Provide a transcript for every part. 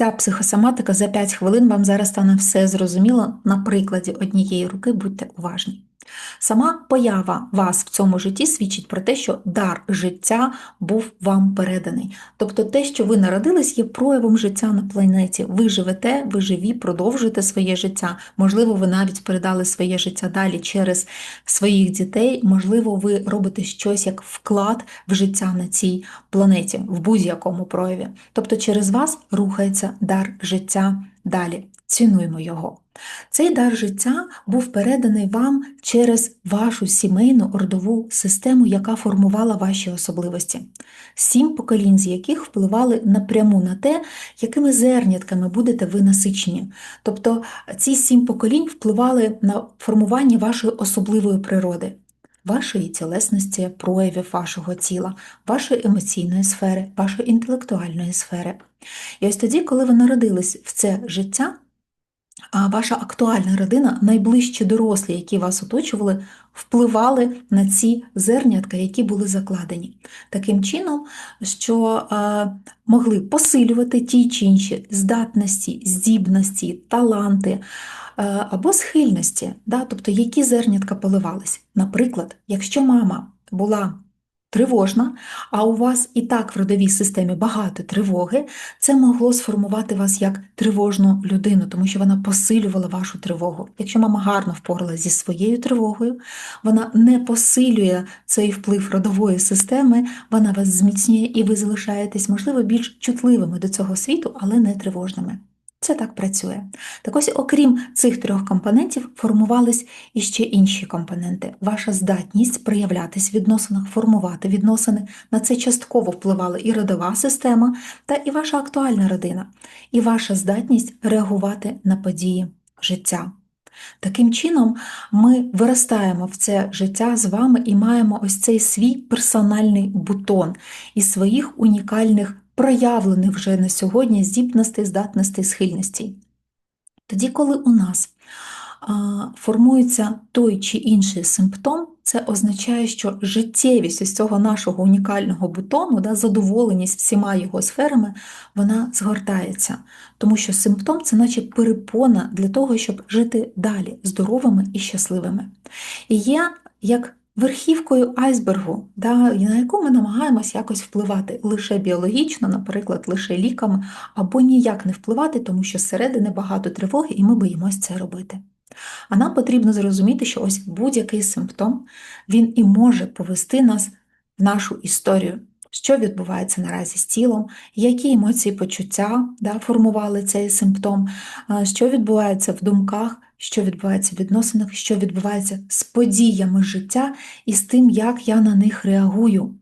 Вся психосоматика за 5 хвилин вам зараз стане все зрозуміло на прикладі однієї руки, будьте уважні. Сама поява вас в цьому житті свідчить про те, що дар життя був вам переданий. Тобто те, що ви народились, є проявом життя на планеті. Ви живете, ви живі, продовжуєте своє життя. Можливо, ви навіть передали своє життя далі через своїх дітей. Можливо, ви робите щось як вклад в життя на цій планеті, в будь-якому прояві. Тобто через вас рухається дар життя далі. Цінуємо його. Цей дар життя був переданий вам через вашу сімейну родову систему, яка формувала ваші особливості, сім поколінь, з яких впливали напряму на те, якими зернятками будете ви насичені. Тобто ці сім поколінь впливали на формування вашої особливої природи. Вашої тілесності, проявів вашого тіла, вашої емоційної сфери, вашої інтелектуальної сфери. І ось тоді, коли ви народились в це життя, ваша актуальна родина, найближчі дорослі, які вас оточували, впливали на ці зернятка, які були закладені. Таким чином, що могли посилювати ті чи інші здатності, здібності, таланти або схильності, да? тобто які зернятка поливались. Наприклад, якщо мама була тривожна, а у вас і так в родовій системі багато тривоги, це могло сформувати вас як тривожну людину, тому що вона посилювала вашу тривогу. Якщо мама гарно впоралася зі своєю тривогою, вона не посилює цей вплив родової системи, вона вас зміцнює і ви залишаєтесь, можливо, більш чутливими до цього світу, але не тривожними. Це так працює. Так ось, окрім цих трьох компонентів, формувались іще інші компоненти. Ваша здатність проявлятись в відносинах, формувати відносини. На це частково впливала і родова система, та і ваша актуальна родина, і ваша здатність реагувати на події життя. Таким чином, ми виростаємо в це життя з вами і маємо ось цей свій персональний бутон із своїх унікальних проявлених вже на сьогодні здібностей, здатностей, схильностей. Тоді, коли у нас формується той чи інший симптом, це означає, що життєвість із цього нашого унікального бутону, да, задоволеність всіма його сферами, вона згортається. Тому що симптом це наче перепона для того, щоб жити далі здоровими і щасливими. І є як верхівкою айсбергу, да, на яку ми намагаємося якось впливати лише біологічно, наприклад, лише ліками, або ніяк не впливати, тому що зсередини багато тривоги, і ми боїмося це робити. А нам потрібно зрозуміти, що ось будь-який симптом він і може повести нас в нашу історію. Що відбувається наразі з тілом, які емоції почуття да, формували цей симптом, що відбувається в думках, що відбувається в відносинах, що відбувається з подіями життя і з тим, як я на них реагую.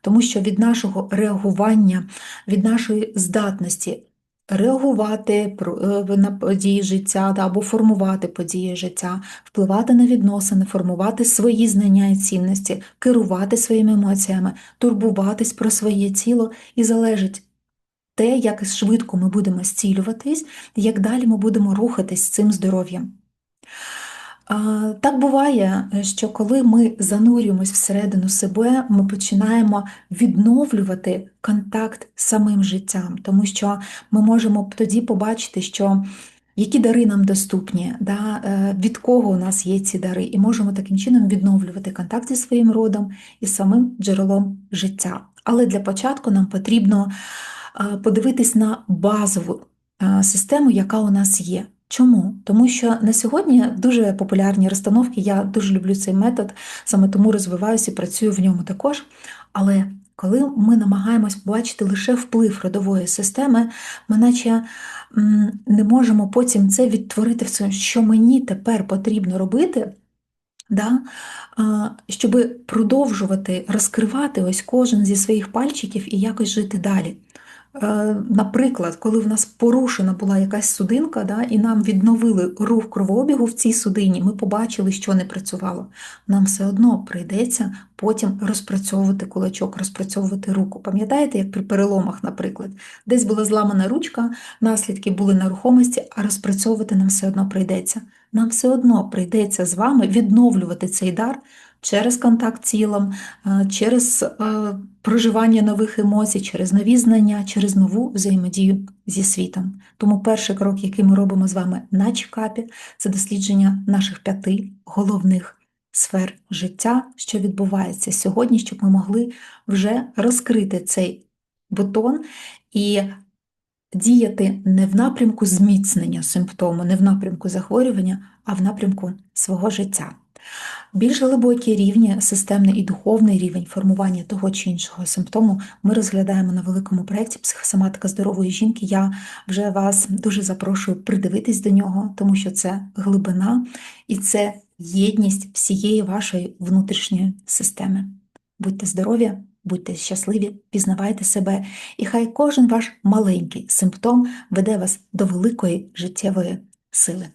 Тому що від нашого реагування, від нашої здатності реагувати е, на події життя або формувати події життя, впливати на відносини, формувати свої знання і цінності, керувати своїми емоціями, турбуватись про своє тіло і залежить те, як швидко ми будемо зцілюватись, як далі ми будемо рухатись з цим здоров'ям. Так буває, що коли ми занурюємось всередину себе, ми починаємо відновлювати контакт з самим життям, тому що ми можемо тоді побачити, що які дари нам доступні, да, е, від кого у нас є ці дари, і можемо таким чином відновлювати контакт зі своїм родом і самим джерелом життя. Але для початку нам потрібно подивитись на базову систему, яка у нас є. Чому? Тому що на сьогодні дуже популярні розстановки, я дуже люблю цей метод, саме тому розвиваюся і працюю в ньому також. Але коли ми намагаємось побачити лише вплив родової системи, ми наче не можемо потім це відтворити в цьому, що мені тепер потрібно робити, да, щоб продовжувати розкривати ось кожен зі своїх пальчиків і якось жити далі. Е, наприклад, коли в нас порушена була якась судинка, да, і нам відновили рух кровообігу в цій судині, ми побачили, що не працювало. Нам все одно прийдеться потім розпрацьовувати кулачок, розпрацьовувати руку. Пам'ятаєте, як при переломах, наприклад, десь була зламана ручка, наслідки були на рухомості, а розпрацьовувати нам все одно прийдеться. Нам все одно прийдеться з вами відновлювати цей дар через контакт тілом, е, через е, проживання нових емоцій, через нові знання, через нову взаємодію зі світом. Тому перший крок, який ми робимо з вами на чекапі, це дослідження наших п'яти головних сфер життя, що відбувається сьогодні, щоб ми могли вже розкрити цей бутон і діяти не в напрямку зміцнення симптому, не в напрямку захворювання, а в напрямку свого життя. Більш глибокі рівні, системний і духовний рівень формування того чи іншого симптому ми розглядаємо на великому проєкті психосоматика здорової жінки. Я вже вас дуже запрошую придивитись до нього, тому що це глибина і це єдність всієї вашої внутрішньої системи. Будьте здорові, будьте щасливі, пізнавайте себе, і хай кожен ваш маленький симптом веде вас до великої життєвої сили.